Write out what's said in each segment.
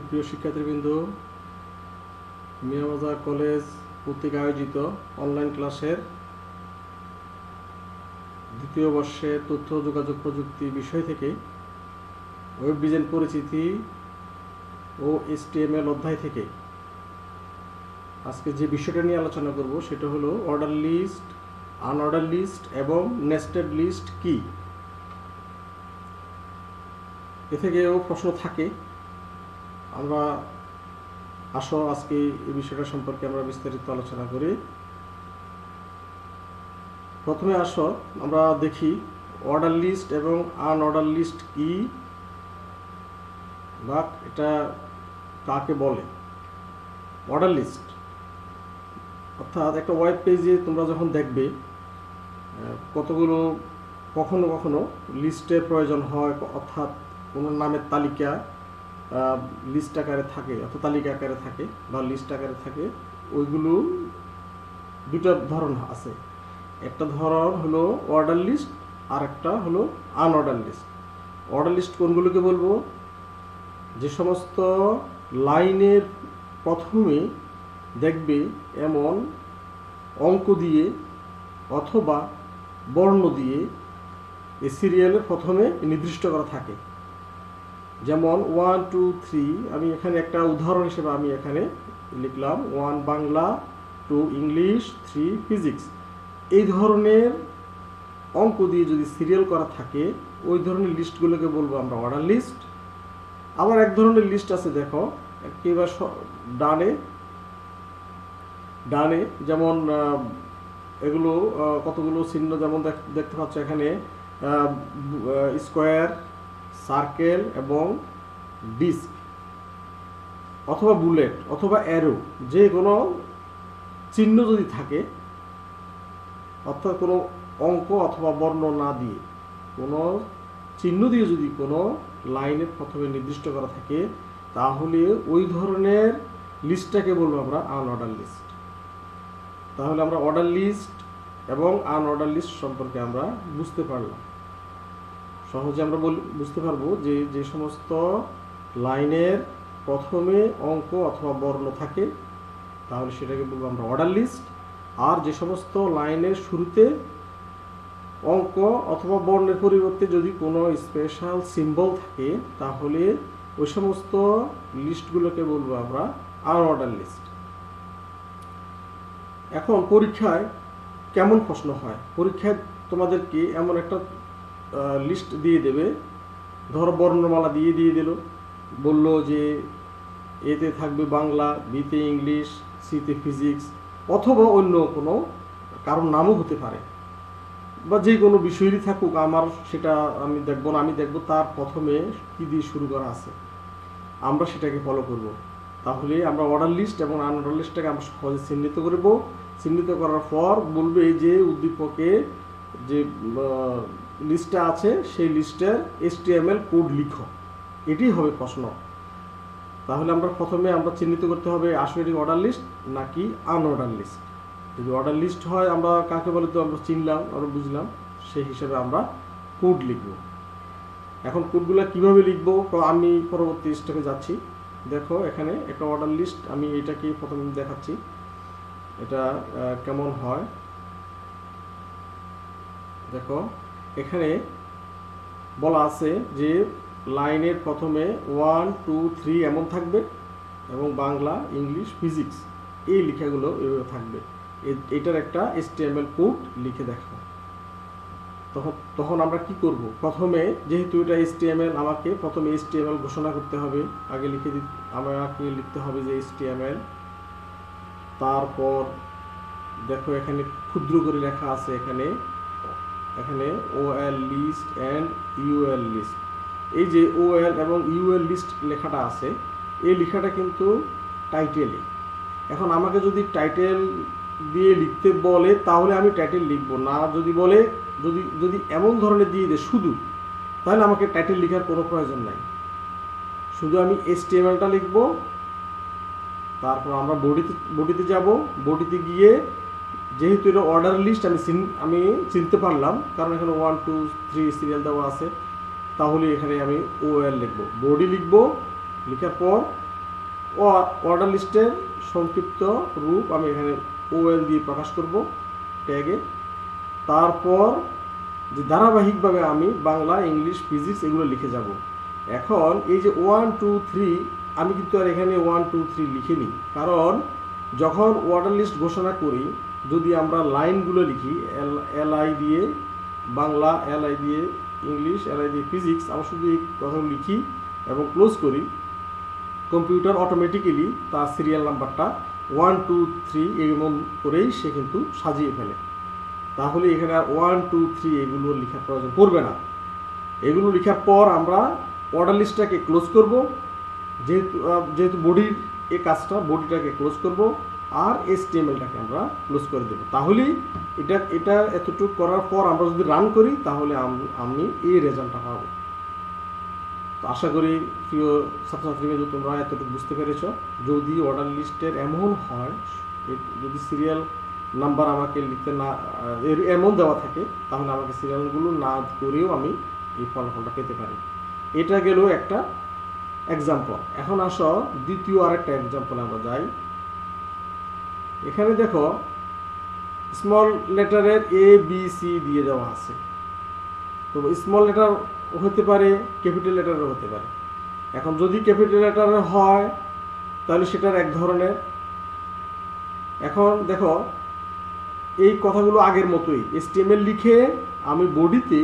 সুপ্রিয় শিক্ষার্থীবৃন্দ, মিয়াবাজার কলেজ কর্তৃক আয়োজিত অনলাইন ক্লাসের দ্বিতীয় বর্ষে তথ্য, যোগাযোগ প্রযুক্তি বিষয় থেকে ওয়েব ডিজাইন পরিচিতি ও এসটিএমএল অধ্যায় থেকে আজকে যে বিষয়টা নিয়ে আলোচনা করব সেটা হলো অর্ডার লিস্ট আনঅর্ডার লিস্ট এবং নেস্টেড লিস্ট কি? এ থেকেও প্রশ্ন থাকে আমরা আসো, আজকে এই বিষয়টা সম্পর্কে আমরা বিস্তারিত আলোচনা করি। প্রথমে আসো, আমরা দেখি অর্ডার লিস্ট এবং আনঅর্ডার লিস্ট কি বা এটা কাকে বলে? অর্ডার লিস্ট অর্থাৎ একটা ওয়েব পেজে তোমরা যখন দেখবে কতগুলো, কখনো কখনো লিস্টের প্রয়োজন হয়, অর্থাৎ কোনো নামের তালিকা লিস্ট আকারে থাকে, অর্থাৎ তালিকা আকারে থাকে বা লিস্ট আকারে থাকে, ওইগুলো দুটো ধরন আছে। একটা ধরন হলো অর্ডার লিস্ট আর একটা হলো আনঅর্ডার লিস্ট অর্ডার লিস্ট কোনগুলোকে বলব? যে সমস্ত লাইনের প্রথমে দেখবে এমন অঙ্ক দিয়ে অথবা বর্ণ দিয়ে এই সিরিয়ালের প্রথমে নির্দিষ্ট করা থাকে। যেমন ওয়ান টু থ্রি আমি এখানে একটা উদাহরণ হিসেবে আমি এখানে লিখলাম one Bangla two English three physics এই ধরনের অঙ্ক দিয়ে যদি সিরিয়াল করা থাকে, ওই ধরনের লিস্টগুলোকে বলব আমরা অর্ডার লিস্ট আবার এক ধরনের লিস্ট আছে, দেখো, একেবারে ডানে ডানে যেমন এগুলো কতগুলো চিহ্ন যেমন দেখ- দেখতে পাচ্ছ এখানে স্কোয়ার সার্কেল এবং ডিস্ক অথবা বুলেট অথবা অ্যারো যে কোনো চিহ্ন যদি থাকে, অর্থাৎ কোনো অঙ্ক অথবা বর্ণ না দিয়ে, কোনো চিহ্ন দিয়ে যদি কোনো লাইনের প্রথমে নির্দিষ্ট করা থাকে, তাহলে ওই ধরনের লিস্টটাকে বলব আমরা আনঅর্ডার লিস্ট তাহলে আমরা অর্ডার লিস্ট এবং আনঅর্ডার লিস্ট সম্পর্কে আমরা বুঝতে পারলাম। সহজে আমরা বুঝতে পারব যে যে সমস্ত লাইনের প্রথমে অঙ্ক অথবা বর্ণ থাকে, তাহলে সেটাকে বলব আমরা অর্ডার লিস্ট। আর যে সমস্ত লাইনের শুরুতে অঙ্ক অথবা বর্ণের পরিবর্তে যদি কোনো স্পেশাল সিম্বল থাকে, তাহলে ওই সমস্ত লিস্টগুলোকে বলব আমরা আনঅর্ডার লিস্ট। এখন পরীক্ষায় কেমন প্রশ্ন হয়? পরীক্ষায় তোমাদেরকে এমন একটা লিস্ট দিয়ে দেবে। ধরো বর্ণমালা দিয়ে দিয়ে দিল। বলল যে, এতে থাকবে বাংলা, বিতে ইংলিশ, সিতে ফিজিক্স অথবা অন্য কোনো কারোর নামও হতে পারে। বা যে কোনো বিষয়েরই থাকুক, আমার সেটা আমি দেখব না, আমি দেখব তার প্রথমে কী দিয়ে শুরু করা আছে। আমরা সেটাকে ফলো করব। তাহলে আমরা অর্ডার লিস্ট এবং আনঅর্ডার লিস্টটাকে আমরা সহজে চিহ্নিত করব। চিহ্নিত করার পর বলবে যে, উদ্দীপকে যে লিস্টটা আছে, সেই লিস্টের এসটিএমএল কোড লিখো। এটি হবে প্রশ্ন। তাহলে আমরা প্রথমে আমরা চিহ্নিত করতে হবে আসলে এটি অর্ডার লিস্ট নাকি আনঅর্ডার লিস্ট। যদি অর্ডার লিস্ট হয়, আমরা কাকে বলে তো আমরা চিনলাম, আমরা বুঝলাম, সেই হিসাবে আমরা কোড লিখব। এখন কোডগুলো কীভাবে লিখব? আমি পরবর্তী স্টেপে যাচ্ছি। দেখো, এখানে একটা অর্ডার লিস্ট, আমি এটাকে প্রথমে দেখাচ্ছি। এটা কেমন হয়? দেখো এখানে বলা আছে যে লাইনের প্রথমে ওয়ান, টু, থ্রি এমন থাকবে এবং বাংলা, ইংলিশ, ফিজিক্স এই লেখাগুলো এভাবে থাকবে। এটার একটা এসটিএমএল কোড লিখে দেখো তখন তখন আমরা কি করব? প্রথমে যেহেতু এটা এসটিএমএল আমাকে প্রথমে এসটিএমএল ঘোষণা করতে হবে। আগে লিখে দিতে, আমাকে লিখতে হবে যে এসটিএমএল তারপর দেখো এখানে ক্ষুদ্র করে লেখা আছে এখানে। এখানে OL list and UL list এই যে ওএল এবং ইউএল লিস্ট লেখাটা আছে, এই লেখাটা কিন্তু টাইটেলে এখন আমাকে যদি টাইটেল দিয়ে লিখতে বলে, তাহলে আমি টাইটেল লিখব। না যদি বলে, যদি যদি এমন ধরনের দিয়ে দেয় শুধু, তাহলে আমাকে টাইটেল লেখার কোনো প্রয়োজন নাই। শুধু আমি এসটিএমএলটা লিখব, তারপর আমরা বডিতে বডিতে যাব, বডিতে গিয়ে যেহেতু এটা অর্ডার লিস্ট আমি আমি চিনতে পারলাম। কারণ এখানে ওয়ান টু থ্রি সিরিয়াল দেওয়া আছে। তাহলে এখানে আমি ও লিখব। বডি লিখব। লেখার পর অর্ডার লিস্টের সংক্ষিপ্ত রূপ আমি এখানে ওএল দিয়ে প্রকাশ করব ট্যাগে তারপর যে ধারাবাহিকভাবে আমি বাংলা, ইংলিশ ফিজিক্স এগুলো লিখে যাব। এখন এই যে ওয়ান টু থ্রি আমি কিন্তু আর এখানে ওয়ান টু থ্রি লিখিনি। কারণ যখন অর্ডার লিস্ট ঘোষণা করি যদি আমরা লাইনগুলো লিখি এল এল আই দিয়ে বাংলা এল আই দিয়ে ইংলিশ এল আই দিয়ে ফিজিক্স, আমরা শুধু এই কথাগুলো লিখি এবং ক্লোজ করি, কম্পিউটার অটোমেটিক্যালি তার সিরিয়াল নাম্বারটা ওয়ান টু থ্রি এমন করেই সে কিন্তু সাজিয়ে ফেলে। তাহলে এখানে আর ওয়ান টু থ্রি এগুলো লেখার প্রয়োজন পড়বে না। এগুলো লেখার পর আমরা অর্ডার লিস্টটাকে ক্লোজ করব, যেহেতু যেহেতু বডির এ কাজটা বডিটাকে ক্লোজ করব আর এস টিএমএলটাকে আমরা ক্লোজ করে দেবো। তাহলেই এটা এটা এতটুকু করার পর আমরা যদি রান করি, তাহলে আমি এই রেজাল্টটা পাবো। তো আশা করি প্রিয় ছাত্রছাত্রীবৃন্দ তোমরা এতটুকু বুঝতে পেরেছ, যদি অর্ডার লিস্টের এমন হয় যদি সিরিয়াল নাম্বার আমাকে লিখতে না এমন দেওয়া থাকে, তাহলে আমাকে সিরিয়ালগুলো না করেও আমি এই ফলাফলটা পেতে পারি। এটা গেল একটা এক্সাম্পল এখন আসো, দ্বিতীয় আরেকটা এক্সাম্পল আমরা যাই। এখানে দেখো স্মল লেটারের এ বি সি দিয়ে দেওয়া আছে। তো স্মল লেটার হতে পারে ক্যাপিটাল লেটারও হতে পারে। এখন যদি ক্যাপিটাল লেটারে হয়, তাহলে সেটার এক ধরনের। এখন দেখো, এই কথাগুলো আগের মতোই। এসটিএমএল লিখে আমি বডিতে,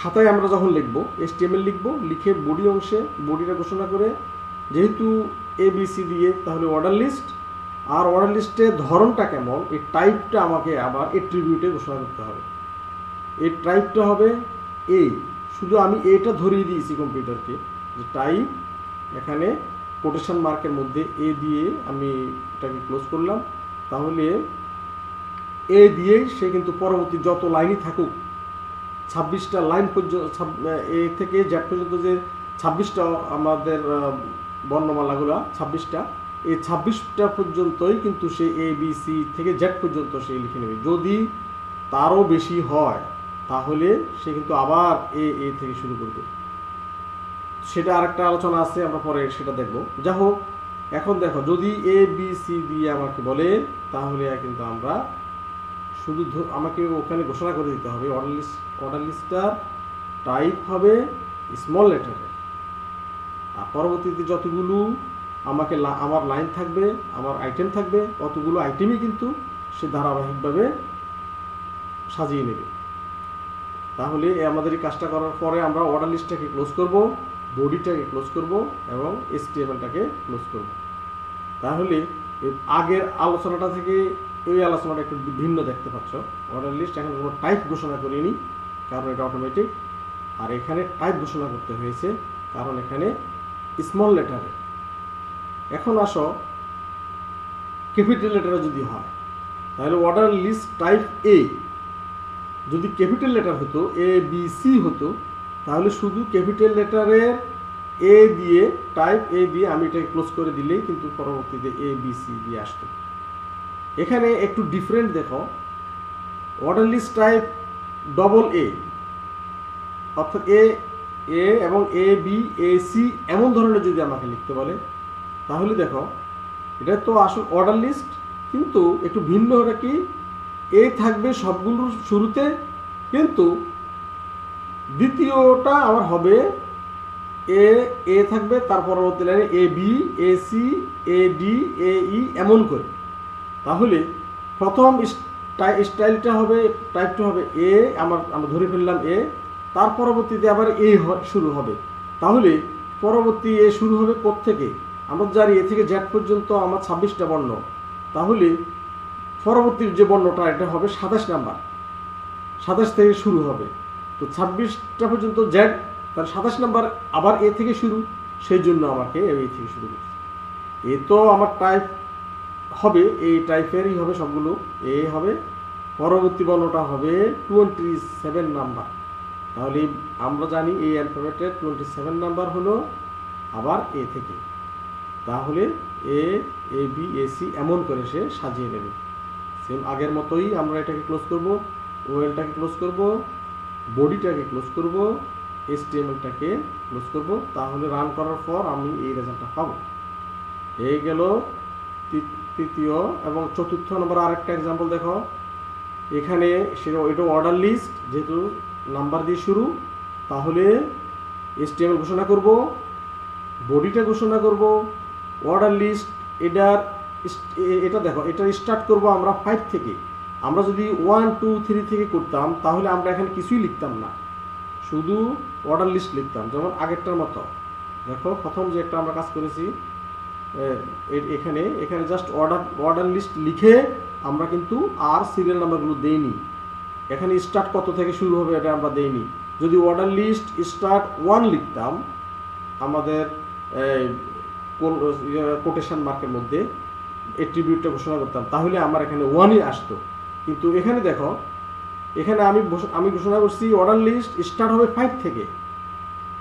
খাতায় আমরা যখন লিখব এসটিএমএল লিখব, লিখে বডি অংশে বডিটা ঘোষণা করে, যেহেতু এ বি সি দিয়ে, তাহলে অর্ডার লিস্ট আর অর্ডার লিস্টের ধরনটা কেমন, এই টাইপটা আমাকে আবার এট্রিবিউটে ঘোষণা করতে হবে। এই টাইপটা হবে এই শুধু আমি এটা ধরিয়ে দিয়েছি কম্পিউটারকে যে টাইপ এখানে কোটেশন মার্কের মধ্যে এ দিয়ে আমি এটাকে ক্লোজ করলাম, তাহলে এ দিয়েই সে কিন্তু পরবর্তী যত লাইনই থাকুক, ছাব্বিশটা লাইন পর্যন্ত এ থেকে জ্যাট পর্যন্ত যে ছাব্বিশটা আমাদের বর্ণমালাগুলো, ছাব্বিশটা এই ছাব্বিশটা পর্যন্তই কিন্তু সে এ বি সি থেকে জেড পর্যন্ত সে লিখে নেবে। যদি তারও বেশি হয়, তাহলে সে কিন্তু আবার এ এ থেকে শুরু করবে। সেটা আরেকটা আলোচনা আছে, আমরা পরে সেটা দেখব। যা হোক, এখন দেখো, যদি এ বি সি দিয়ে আমাকে বলে, তাহলে কিন্তু আমরা শুধু আমাকে ওখানে ঘোষণা করে দিতে হবে অর্ডার লিস্ট অর্ডার লিস্টটার টাইপ হবে স্মল লেটারে আর পরবর্তীতে যতগুলো আমাকে আমার লাইন থাকবে, আমার আইটেম থাকবে অতগুলো আইটেমই কিন্তু সে ধারাবাহিকভাবে সাজিয়ে নেবে। তাহলে আমাদের এই কাজটা করার পরে আমরা অর্ডার লিস্টটাকে ক্লোজ করব বডিটাকে ক্লোজ করব এবং এসটিএমএলটাকে ক্লোজ করব। তাহলে আগের আলোচনাটা থেকে এই আলোচনাটা একটু ভিন্ন দেখতে পাচ্ছ। অর্ডার লিস্ট এখন কোনো টাইপ ঘোষণা করিনি, কারণ এটা অটোমেটিক আর এখানে টাইপ ঘোষণা করতে হয়েছে, কারণ এখানে স্মল লেটারে এখন আসো ক্যাপিটাল লেটারে যদি হয়, তাহলে অর্ডার লিস্ট টাইপ এ যদি ক্যাপিটাল লেটার হতো এ বি সি হতো, তাহলে শুধু ক্যাপিটাল লেটারের এ দিয়ে টাইপ এ দিয়ে আমি এটাকে ক্লোজ করে দিলেই কিন্তু পরবর্তীতে এ বি সি দিয়ে আসতো। এখানে একটু ডিফারেন্ট দেখো। Order list type double A অর্থাৎ এ এ এবং এ বি এ সি এমন ধরনের যদি আমাকে লিখতে বলে তাহলে দেখো, এটা তো আসল অর্ডার লিস্ট কিন্তু একটু ভিন্ন ওটা কি, এ থাকবে সবগুলোর শুরুতে, কিন্তু দ্বিতীয়টা আমার হবে এ এ থাকবে, তার পরবর্তী লাইনে A, B, A, C, A, D, A, E, এমন করে। তাহলে প্রথম স্টাই- স্টাইলটা হবে, টাইপটা হবে এ, আমার, আমরা ধরে ফেললাম এ, তার পরবর্তীতে আবার এ শুরু হবে। তাহলে পরবর্তী এ শুরু হবে থেকে আমরা জানি এ থেকে জ্যাট পর্যন্ত আমার ছাব্বিশটা বর্ণ। তাহলে পরবর্তী যে বর্ণটা, এটা হবে সাতাশ নাম্বার। সাতাশ থেকে শুরু হবে। তো ছাব্বিশটা পর্যন্ত জ্যাড তার সাতাশ নাম্বার আবার এ থেকে শুরু। সেই জন্য আমাকে এ থেকে শুরু করছে। এ তো আমার টাইপ হবে, এই টাইপেরই হবে সবগুলো। এ হবে, পরবর্তী বর্ণটা হবে টোয়েন্টি সেভেন নাম্বার। তাহলে আমরা জানি এই অ্যালফাবেটের টোয়েন্টি সেভেন নাম্বার হলো আবার এ থেকে। তাহলে এ এ বি এ সি এমন করে সে সাজিয়ে নেবে। সেম আগের মতোই আমরা এটাকে ক্লোজ করব ওয়েলটাকে ক্লোজ করব বডিটাকে ক্লোজ করব এসটিএমএলটাকে ক্লোজ করব। তাহলে রান করার পর আমি এই রেজাল্টটা পাবো। এই গেল তৃতীয় এবং চতুর্থ নম্বর আরেকটা এক্সাম্পল দেখো। এখানে সেটা এটা অর্ডার লিস্ট যেহেতু নাম্বার দিয়ে শুরু, তাহলে এস টি এসটিএমএল ঘোষণা করব বডিটা ঘোষণা করব অর্ডার লিস্ট এটার এটা দেখো, এটা স্টার্ট করব আমরা ফাইভ থেকে। আমরা যদি ওয়ান টু থ্রি থেকে করতাম, তাহলে আমরা এখানে কিছুই লিখতাম না। শুধু অর্ডার লিস্ট লিখতাম, যেমন আগেরটার মতো। দেখো, প্রথম যে একটা আমরা কাজ করেছি এখানে এখানে জাস্ট অর্ডার অর্ডার লিস্ট লিখে আমরা কিন্তু আর সিরিয়াল নাম্বারগুলো দেইনি। এখানে স্টার্ট কত থেকে শুরু হবে এটা আমরা দেইনি। যদি অর্ডার লিস্ট স্টার্ট ওয়ান লিখতাম, আমাদের কোটেশন মার্কের মধ্যে এট্রিবিউটটা ঘোষণা করতাম। তাহলে আমার এখানে ওয়ানই আসতো। কিন্তু এখানে দেখো, এখানে আমি আমি ঘোষণা করছি অর্ডার লিস্ট স্টার্ট হবে ফাইভ থেকে।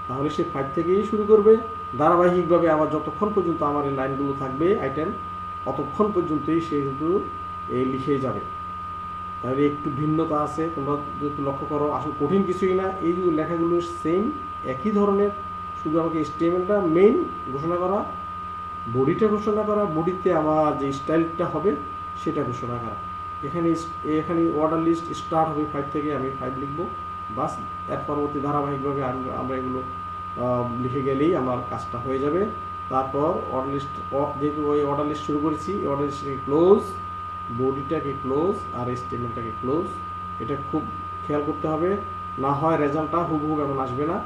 তাহলে সে ফাইভ থেকেই শুরু করবে। ধারাবাহিকভাবে আমার যতক্ষণ পর্যন্ত আমার এই লাইনগুলো থাকবে আইটেম অতক্ষণ পর্যন্তই সে কিন্তু এই লিখে যাবে। তাহলে একটু ভিন্নতা আছে, তোমরা যদি লক্ষ্য করো, আসলে কঠিন কিছুই না। এই যে লেখাগুলো সেম একই ধরনের। শুধু আমাকে স্টেটমেন্টটা মেইন ঘোষণা করা বডিটা ঘোষণা করা, বডিতে আমার যে স্টাইলটা হবে সেটা ঘোষণা করা। এখানে এখানে অর্ডার লিস্ট স্টার্ট হবে ফাইভ থেকে আমি ফাইভ লিখব। বাস, এর পরবর্তী ধারাবাহিকভাবে আমরা এগুলো লিখে গেলেই আমার কাজটা হয়ে যাবে। তারপর অর্ডার লিস্ট যেহেতু ওই অর্ডার লিস্ট শুরু করেছি অর্ডার লিস্টটাকে ক্লোজ বডিটাকে ক্লোজ আর স্টেটমেন্টটাকে ক্লোজ এটা খুব খেয়াল করতে হবে। না হয় রেজাল্টটা হুবহু এমন আসবে না।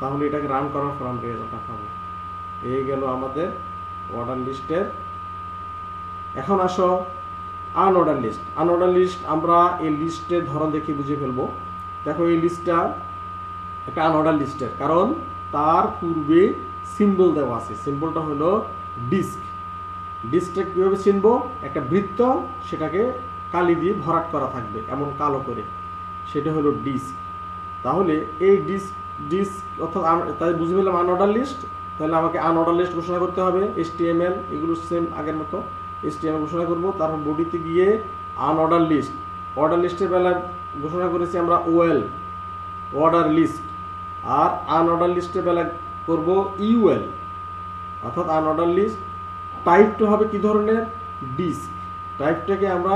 তাহলে এটাকে রান করার পর আমরা রেজাল্টটা পাবো। এই গেল আমাদের অর্ডার লিস্টের এখন আসো আনঅর্ডার লিস্ট আনঅর্ডার লিস্ট আমরা এই লিস্টের ধরন দেখে বুঝে ফেলব। দেখো এই লিস্টটা একটা আনঅর্ডার লিস্টের কারণ তার পূর্বে সিম্বল দেওয়া আছে। সিম্বলটা হলো ডিস্ক ডিস্কটা কীভাবে চিনবো? একটা বৃত্ত, সেটাকে কালি দিয়ে ভরাট করা থাকবে, এমন কালো করে। সেটা হলো ডিস্ক তাহলে এই ডিস্ক ডিস্ক অর্থাৎ তাই বুঝে পেলাম আনঅর্ডার লিস্ট তাহলে আমাকে আনঅর্ডার লিস্ট ঘোষণা করতে হবে এসটিএমএল এগুলো সেম আগের মতো এসটিএমএল ঘোষণা করব, তারপর বডিতে গিয়ে আনঅর্ডার লিস্ট অর্ডার লিস্টের বেলায় ঘোষণা করেছি আমরা ওয়েল অর্ডার লিস্ট আর আনঅর্ডার লিস্টের বেলায় করব ইউএল অর্থাৎ আনঅর্ডার লিস্ট টাইপটা হবে কি ধরনের? ডিস্ক টাইপটাকে আমরা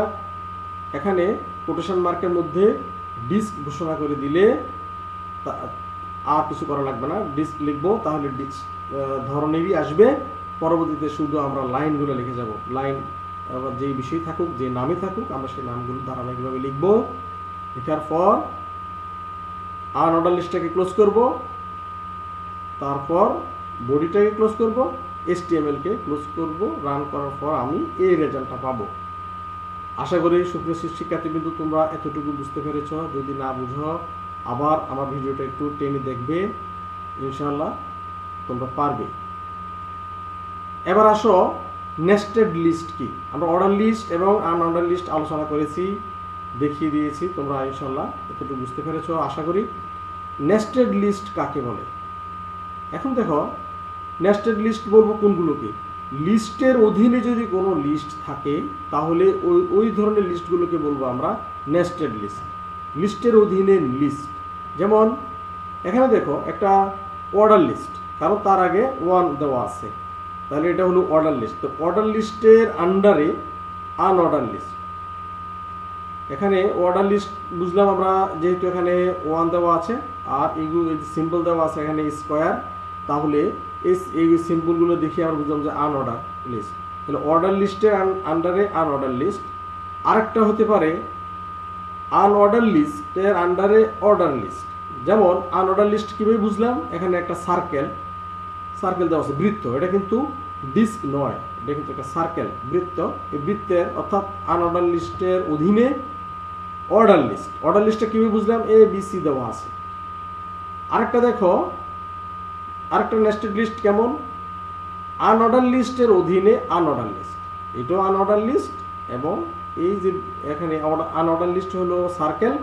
এখানে কোটেশন মার্কের মধ্যে ডিস্ক ঘোষণা করে দিলে আর কিছু করা লাগবে না। ডিস্ক লিখব, তাহলে ডিস্ক ধরনেরই আসবে। পরবর্তীতে শুধু আমরা লাইনগুলো লিখে যাব। লাইন যেই বিষয় থাকুক, যে নামে থাকুক, আমরা সেই নামগুলো ধারাবাহিকভাবে লিখব। লেখার পর আন অর্ডার লিস্টটাকে ক্লোজ করব। তারপর বডিটাকে ক্লোজ করব। এস কে ক্লোজ করব। রান করার পর আমি এই রেজাল্টটা পাবো। আশা করি সুপ্রিয় শিক্ষার্থীবৃন্দু, তোমরা এতটুকু বুঝতে পেরেছ। যদি না বুঝো আবার আমার ভিডিওটা একটু টেনে দেখবে ইনশাল্লাহ তোমরা পারবে। এবার আসো নেস্টেড লিস্ট কি? আমরা অর্ডার লিস্ট এবং আনঅর্ডার লিস্ট আলোচনা করেছি, দেখিয়ে দিয়েছি, তোমরা ইনশাল্লাহ এতটুকু বুঝতে পেরেছ, আশা করি। নেস্টেড লিস্ট কাকে বলে? এখন দেখো নেস্টেড লিস্ট বলব কোনগুলোকে? লিস্টের অধীনে যদি কোনো লিস্ট থাকে, তাহলে ওই ওই ধরনের লিস্টগুলোকে বলব আমরা নেস্টেড লিস্ট লিস্টের অধীনে লিস্ট। যেমন, এখানে দেখো একটা অর্ডার লিস্ট কারণ তার আগে ওয়ান দেওয়া আছে। তাহলে এটা হলো অর্ডার লিস্ট তো অর্ডার লিস্টের আন্ডারে আনঅর্ডার লিস্ট এখানে অর্ডার লিস্ট বুঝলাম আমরা যেহেতু এখানে ওয়ান দেওয়া আছে, আর এইগুলো সিম্বল দেওয়া আছে, এখানে স্কোয়ার তাহলে এই সিম্বলগুলো দেখে আমরা বুঝলাম যে আনঅর্ডার লিস্ট তাহলে অর্ডার লিস্টের আন্ডারে আনঅর্ডার লিস্ট আরেকটা হতে পারে আনঅর্ডার লিস্টের আন্ডারে অর্ডার লিস্ট যেমন আনঅর্ডার লিস্ট কীভাবে বুঝলাম? এখানে একটা সার্কেল সার্কেল দেওয়া আছে, বৃত্ত। এটা কিন্তু ডিস্ক নয়। এটা কিন্তু একটা সার্কেল বৃত্ত। এই বৃত্তের অর্থাৎ আনঅর্ডার লিস্টের অধীনে অর্ডার লিস্ট অর্ডার লিস্টটা কীভাবে বুঝলাম? এ বি সি দেওয়া আছে। আরেকটা দেখো। আরেকটা নেস্টেড লিস্ট কেমন? আনঅর্ডার লিস্টের অধীনে আনঅর্ডার লিস্ট এটাও আনঅর্ডার লিস্ট এবং এই যে এখানে আনঅর্ডার লিস্ট হলো সার্কেল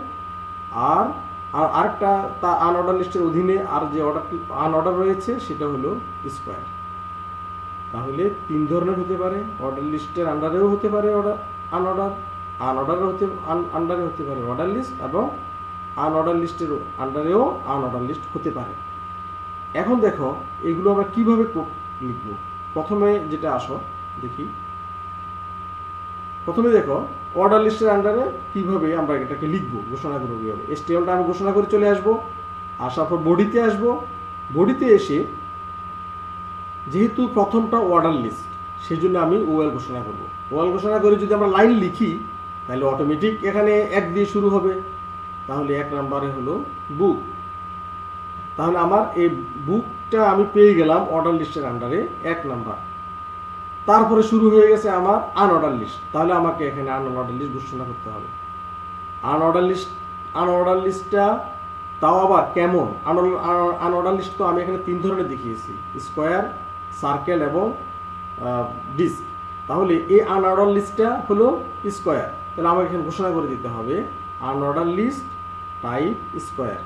আর আর আরেকটা তা আনঅর্ডার লিস্টের অধীনে আর যে অর্ডার আনঅর্ডার রয়েছে সেটা হলো স্কোয়ার তাহলে তিন ধরনের হতে পারে অর্ডার লিস্টের আন্ডারেও হতে পারে অর্ডার আনঅর্ডার আনঅর্ডার হতে আন্ডারে হতে পারে অর্ডার লিস্ট এবং আনঅর্ডার লিস্টের আন্ডারেও আনঅর্ডার লিস্ট হতে পারে। এখন দেখো, এগুলো আমরা কীভাবে লিখব? প্রথমে যেটা আসো, দেখি। প্রথমে দেখো অর্ডার লিস্টের আন্ডারে কীভাবে আমরা এটাকে লিখব, ঘোষণা করব কীভাবে? এসটিএমটা আমি ঘোষণা করে চলে আসব, আসার পর বডিতে আসব। বডিতে এসে যেহেতু প্রথমটা অর্ডার লিস্ট সেই জন্য আমি ওয়েল ঘোষণা করব। ওয়েল ঘোষণা করে যদি আমরা লাইন লিখি, তাহলে অটোমেটিক এখানে এক দিয়ে শুরু হবে। তাহলে এক নাম্বারে হলো বুক তাহলে আমার এই বুকটা আমি পেয়ে গেলাম অর্ডার লিস্টের আন্ডারে এক নাম্বার তারপরে শুরু হয়ে গেছে আমার আনঅর্ডার লিস্ট তাহলে আমাকে এখানে আনঅর্ডার লিস্ট ঘোষণা করতে হবে। আনঅর্ডার লিস্ট আনঅর্ডার লিস্টটা তাও আবার কেমন? আনঅর্ডার লিস্ট তো আমি এখানে তিন ধরনের দেখিয়েছি। স্কোয়ার সার্কেল এবং ডিস্ক তাহলে এই আনঅর্ডার লিস্টটা হলো স্কোয়ার তাহলে আমাকে এখানে ঘোষণা করে দিতে হবে আনঅর্ডার লিস্ট টাইপ স্কোয়ার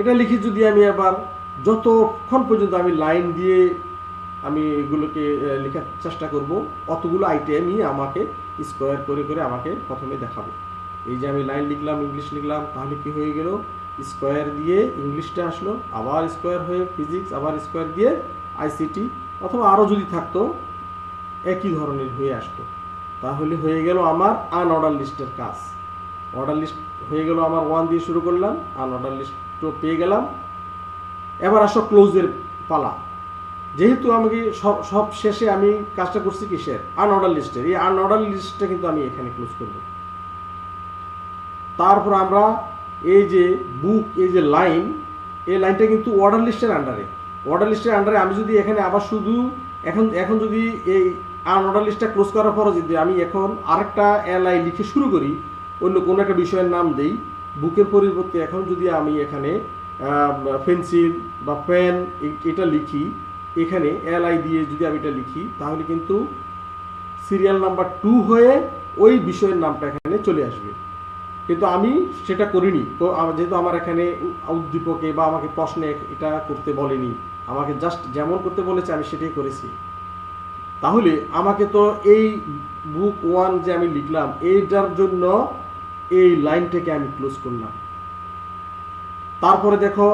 এটা লিখে যদি আমি আবার যতক্ষণ পর্যন্ত আমি লাইন দিয়ে আমি এগুলোকে লেখার চেষ্টা করব। অতগুলো আইটেমই আমাকে স্কোয়ার করে করে আমাকে প্রথমে দেখাবো। এই যে আমি লাইন লিখলাম ইংলিশ লিখলাম, তাহলে কি হয়ে গেল? স্কোয়ার দিয়ে ইংলিশটা আসলো, আবার স্কোয়ার হয়ে ফিজিক্স আবার স্কোয়ার দিয়ে আইসিটি অথবা আরও যদি থাকতো, একই ধরনের হয়ে আসতো। তাহলে হয়ে গেল আমার আনঅর্ডার লিস্টের কাজ। অর্ডার লিস্ট হয়ে গেল আমার ওয়ান দিয়ে শুরু করলাম আনঅর্ডার লিস্টও পেয়ে গেলাম। এবার আসো ক্লোজের পালা। যেহেতু আমাকে সব সব শেষে আমি কাজটা করছি কিসের? আনঅর্ডার লিস্টের এই আনঅর্ডার লিস্টটা কিন্তু আমি এখানে ক্লোজ করব। তারপর আমরা এই যে বুক এই যে লাইন এই লাইনটা কিন্তু অর্ডার লিস্টের আন্ডারে অর্ডার লিস্টের আন্ডারে আমি যদি এখানে আবার শুধু, এখন এখন যদি এই আনঅর্ডার লিস্টটা ক্লোজ করার পরে যদি আমি এখন আরেকটা এলআই লিখে শুরু করি, অন্য কোনো একটা বিষয়ের নাম দেই বুকের পরিবর্তে এখন যদি আমি এখানে পেন্সিল বা পেন এটা লিখি এখানে এল আই দিয়ে যদি আমি এটা লিখি, তাহলে কিন্তু সিরিয়াল নাম্বার টু হয়ে ওই বিষয়ের নামটা এখানে চলে আসবে। কিন্তু আমি সেটা করিনি। তো যেহেতু আমার এখানে উদ্দীপকে বা আমাকে প্রশ্নে এটা করতে বলেনি, আমাকে জাস্ট যেমন করতে বলেছে, আমি সেটাই করেছি। তাহলে আমাকে তো এই বুক ওয়ান যে আমি লিখলাম, এইটার জন্য এই লাইনটাকে আমি ক্লোজ করলাম। তারপরে দেখো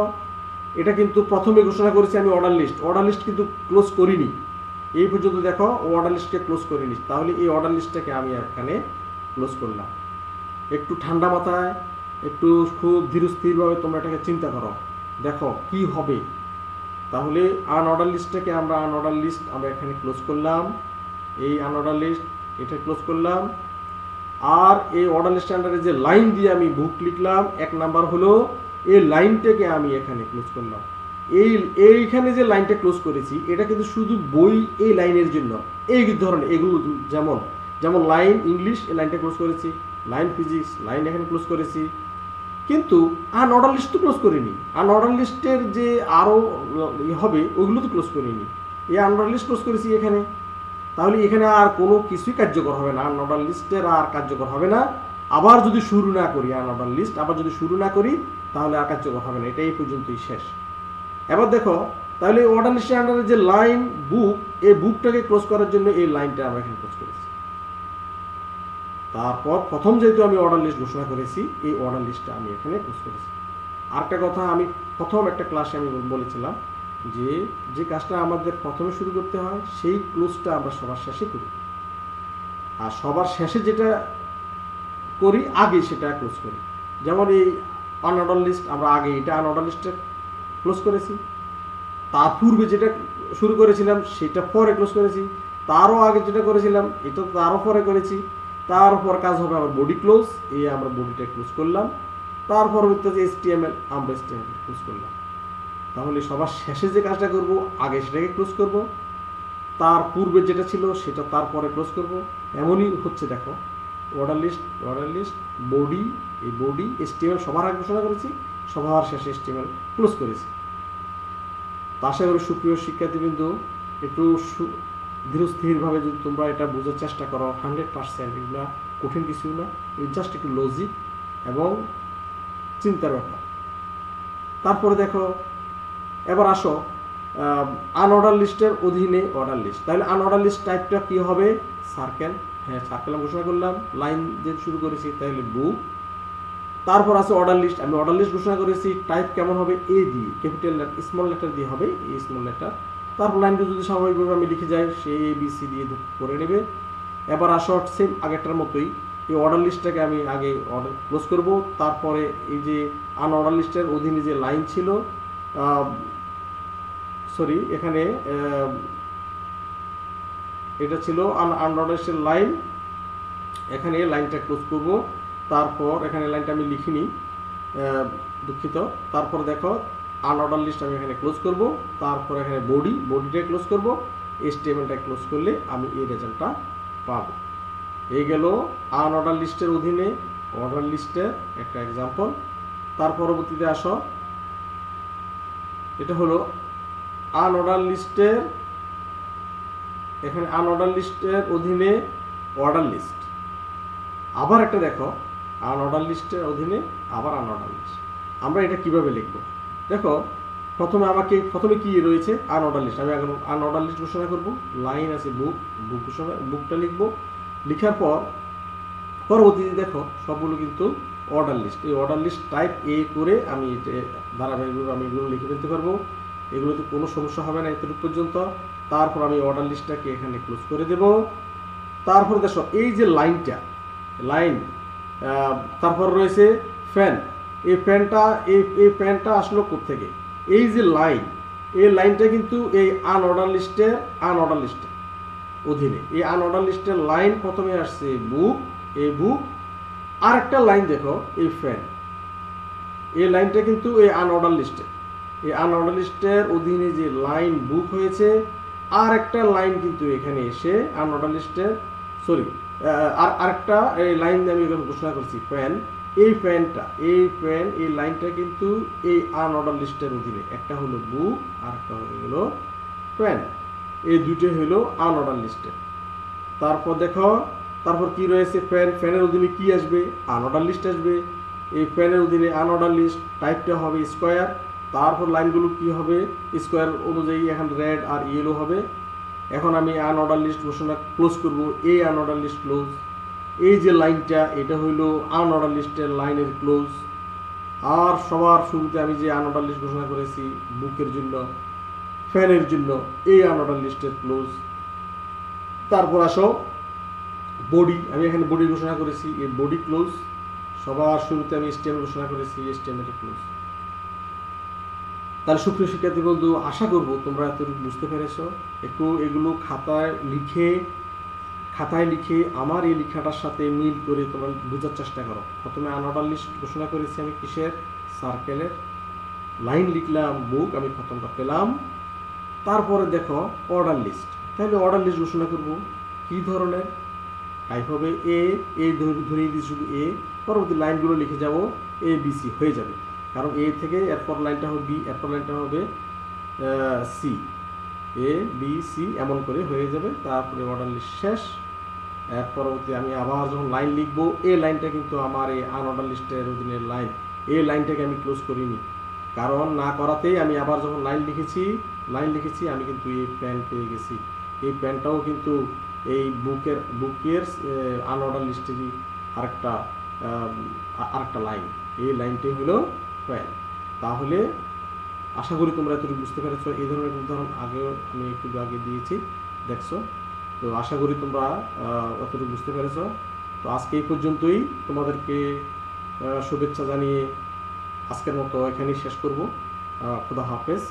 এটা কিন্তু প্রথমে ঘোষণা করেছি আমি অর্ডার লিস্ট অর্ডার লিস্ট কিন্তু ক্লোজ করিনি। এই পর্যন্ত দেখো অর্ডার লিস্টকে ক্লোজ করিনি। তাহলে এই অর্ডার লিস্টটাকে আমি এখানে ক্লোজ করলাম। একটু ঠান্ডা মাথায়, একটু খুব ধীরস্থিরভাবে তোমরা এটাকে চিন্তা করো। দেখো, কি হবে? তাহলে আনঅর্ডার লিস্টটাকে আমরা আনঅর্ডার লিস্ট আমরা এখানে ক্লোজ করলাম। এই আনঅর্ডার লিস্ট এটা ক্লোজ করলাম। আর এই অর্ডার লিস্ট আন্ডারে যে লাইন দিয়ে আমি বুক লিখলাম, এক নাম্বার হলো এই লাইনটাকে আমি এখানে ক্লোজ করলাম। এই, এইখানে যে লাইনটা ক্লোজ করেছি, এটা কিন্তু শুধু বই এই লাইনের জন্য। এই ধরনের এগুলো যেমন যেমন লাইন ইংলিশ এই লাইনটা ক্লোজ করেছি, লাইন ফিজিক্স, লাইন এখানে ক্লোজ করেছি। কিন্তু আনঅর্ডার লিস্ট তো ক্লোজ করিনি। আনঅর্ডার লিস্টের যে আরও হবে ওইগুলো তো ক্লোজ করিনি। এই আনঅর্ডার লিস্ট ক্লোজ করেছি এখানে। তাহলে এখানে আর কোনো কিছুই কার্যকর হবে না। আর আনঅর্ডার লিস্টের আর কার্যকর হবে না। আবার যদি শুরু না করি, আর আনঅর্ডার লিস্ট আবার যদি শুরু না করি তাহলে আর কার্যকর হবে না, এটাই পর্যন্তই শেষ। এবার দেখো, তাহলে অর্ডার লিস্টের আন্ডারে যে লাইন বুক এই বুকটাকে ক্লোজ করার জন্য এই লাইনটা আমরা এখানে ক্লোজ করেছি। তারপর প্রথম যেহেতু আমি অর্ডার লিস্ট ঘোষণা করেছি, এই অর্ডার লিস্টটা আমি এখানে ক্লোজ করেছি। আরেকটা কথা, আমি প্রথম একটা ক্লাসে আমি বলেছিলাম যে যে কাজটা আমাদের প্রথমে শুরু করতে হয়, সেই ক্লোজটা আমরা সবার শেষে করি। আর সবার শেষে যেটা করি, আগে সেটা ক্লোজ করি। যেমন এই আনঅর্ডার লিস্ট আমরা আগে এটা আনঅর্ডার লিস্টে ক্লোজ করেছি। তার পূর্বে যেটা শুরু করেছিলাম, সেটা পরে ক্লোজ করেছি। তারও আগে যেটা করেছিলাম, এটা তারও পরে করেছি। তারপর কাজ হবে আমার বডি ক্লোজ এই আমরা বডিটা ক্লোজ করলাম। তার পরবর্তীতে এস টি এম এল আমরা S T M L close করলাম। তাহলে সবার শেষে যে কাজটা করব, আগে সেটাকে ক্লোজ করব। তার পূর্বে যেটা ছিল, সেটা তারপরে ক্লোজ করব। এমনই হচ্ছে, দেখো। Order list order list body এই বডি এস টি সবার আগে ঘোষণা করেছি, সবার শেষে এস টি ক্লোজ করেছি। তা আশা করি সুপ্রিয় শিক্ষার্থীবৃন্দ, একটু ধীরস্থিরভাবে যদি তোমরা এটা বোঝার চেষ্টা করো হান্ড্রেড পার্সেন্ট এগুলো কঠিন কিছু না, এই জাস্ট একটু লজিক এবং চিন্তার ব্যাপার। তারপরে দেখো, এবার আসো আনঅর্ডার লিস্টের অধীনে অর্ডার লিস্ট তাহলে আনঅর্ডার লিস্ট টাইপটা কী হবে? সার্কেল হ্যাঁ সার্কেল আমি ঘোষণা করলাম, লাইন দিয়ে শুরু করেছি তাহলে বুক তারপর আছে অর্ডার লিস্ট আমি অর্ডার লিস্ট ঘোষণা করেছি টাইপ কেমন হবে এ দিয়ে ক্যাপিটাল স্মল লেটার দিয়ে হবে এই স্মল লেটার তারপর লাইনগুলো যদি স্বাভাবিকভাবে আমি লিখে যাই, সে এ বি সি দিয়ে করে নেবে। এবার আসো সেম আগেরটার মতোই, এই অর্ডার লিস্টটাকে আমি আগে অর্ডার ক্লোজ করব। তারপরে এই যে আন অর্ডার লিস্টের অধীনে যে লাইন ছিল সরি এখানে এটা ছিল আন আনঅর্ডার লাইন এখানে লাইনটা ক্লোজ করব। তারপর এখানে লাইনটা আমি লিখিনি দুঃখিত। তারপর দেখো আনঅর্ডার লিস্ট আমি এখানে ক্লোজ করব। তারপর এখানে বডি বডিটা ক্লোজ করব। এসটিএমএলটা ক্লোজ করলে আমি এই রেজাল্টটা পাবো। এই গেল আনঅর্ডার লিস্টের অধীনে। অর্ডার লিস্টের একটা এক্সাম্পল তার পরবর্তীতে আসো। এটা হলো আনঅর্ডার লিস্টের এখানে আনঅর্ডার লিস্টের অধীনে অর্ডার লিস্ট আবার একটা দেখো আনঅর্ডার লিস্টের অধীনে আবার আনঅর্ডার লিস্ট আমরা এটা কীভাবে লিখব? দেখো, প্রথমে আমাকে, প্রথমে কি রয়েছে? আনঅর্ডার লিস্ট আমি এখন আনঅর্ডার লিস্ট ঘোষণা করব। লাইন আছে বুক বুক ঘোষণা বুকটা লিখব। লিখার পর, পরবর্তীতে দেখো, সবগুলো কিন্তু অর্ডার লিস্ট এই অর্ডার লিস্ট টাইপ এ করে আমি ধারাবাহিকভাবে আমি এগুলো লিখে ফেলতে পারব। এগুলোতে কোনো সমস্যা হবে না এতটুকু পর্যন্ত। তারপর আমি অর্ডার লিস্টটাকে এখানে ক্লোজ করে দেব। তারপর দেখো, এই যে লাইনটা লাইন তারপর রয়েছে ফ্যান এই ফ্যানটা এই এই ফ্যানটা আসলো থেকে এই যে লাইন এই লাইনটা কিন্তু এই আনঅর্ডার লিস্টের আনঅর্ডার লিস্টের অধীনে। এই আনঅর্ডার লিস্টের লাইন প্রথমে আসছে বুক এই বুক আর একটা লাইন দেখো, এই ফ্যান এই লাইনটা কিন্তু এই আনঅর্ডার লিস্টে এই আনঅর্ডার লিস্টের অধীনে যে লাইন বুক হয়েছে আর একটা লাইন কিন্তু এখানে এসে আনঅর্ডার লিস্টের সরি আর আরেকটা এই লাইন আমি এখানে ঘোষণা করছি ফ্যান এই ফ্যানটা এই ফ্যান এই লাইনটা কিন্তু এই আনঅর্ডার লিস্টের অধীনে। একটা হলো বুক আর একটা হয়ে গেল ফ্যান এই দুইটা হলো আনঅর্ডার লিস্টে তারপর দেখো, তারপর কি রয়েছে ফ্যান ফ্যানের অধীনে কি আসবে? আনঅর্ডার লিস্ট আসবে। এই ফ্যানের অধীনে আনঅর্ডার লিস্ট টাইপটা হবে স্কোয়ার তারপর লাইনগুলো কি হবে? স্কোয়ার অনুযায়ী এখন রেড আর ইয়েলো হবে। এখন আমি আনঅর্ডার লিস্ট ঘোষণা ক্লোজ করব। এই আনঅর্ডার লিস্ট ক্লোজ। এই যে লাইনটা, এটা হইল আনঅর্ডার লিস্টের লাইনের ক্লোজ। আর সবার শুরুতে আমি যে আনঅর্ডার লিস্ট ঘোষণা করেছি, বুকের জন্য, ফ্যানের জন্য, এই আনঅর্ডার লিস্টের ক্লোজ। তারপর আসো, বডি। আমি এখানে বডি ঘোষণা করেছি, এই বডি ক্লোজ। সবার শুরুতে আমি স্টেম ঘোষণা করেছি স্টেমের ক্লোজ। তাহলে সুপ্রিয় শিক্ষার্থী বন্ধু, আশা করব তোমরা এতটুকু বুঝতে পেরেছ। একটু এগুলো খাতায় লিখে খাতায় লিখে আমার এই লেখাটার সাথে মিল করে তোমরা বোঝার চেষ্টা করো। প্রথমে আনঅর্ডার লিস্ট ঘোষণা করেছি আমি কিসের? সার্কেলের। লাইন লিখলাম, বুক, আমি প্রথমটা পেলাম। তারপরে দেখো, অর্ডার লিস্ট। তাহলে অর্ডার লিস্ট ঘোষণা করব। কী ধরনের? টাইপ হবে এ এ ধরিয়ে দিই শুধু এ পরবর্তী লাইনগুলো লিখে যাব এ বি সি হয়ে যাবে। কারণ এ থেকে এরপর লাইনটা হবে বি এরপর লাইনটা হবে সি এ বি সি এমন করে হয়ে যাবে, তারপরে অর্ডার লিস্ট শেষ। এর পরবর্তী আমি আবার যখন লাইন লিখব এই লাইনটা কিন্তু আমার এই আনঅর্ডার লিস্টের অধীনের লাইন এই লাইনটাকে আমি ক্লোজ করিনি। কারণ না করাতেই আমি আবার যখন লাইন লিখেছি লাইন লিখেছি, আমি কিন্তু এই প্যান পেয়ে গেছি। এই প্যানটাও কিন্তু এই বুকের বুকের আনঅর্ডার লিস্টেরই আরেকটা আরেকটা লাইন এই লাইনটাই হলো প্যান তাহলে আশা করি তোমরা এতটুকু বুঝতে পেরেছ। এই ধরনের উদাহরণ আগেও আমি একটু আগে দিয়েছি, দেখছ? তো আশা করি তোমরা অতটুকু বুঝতে পেরেছ। তো আজকে এই পর্যন্তই। তোমাদেরকে শুভেচ্ছা জানিয়ে আজকের মতো এখানেই শেষ করব। খুদা হাফেজ।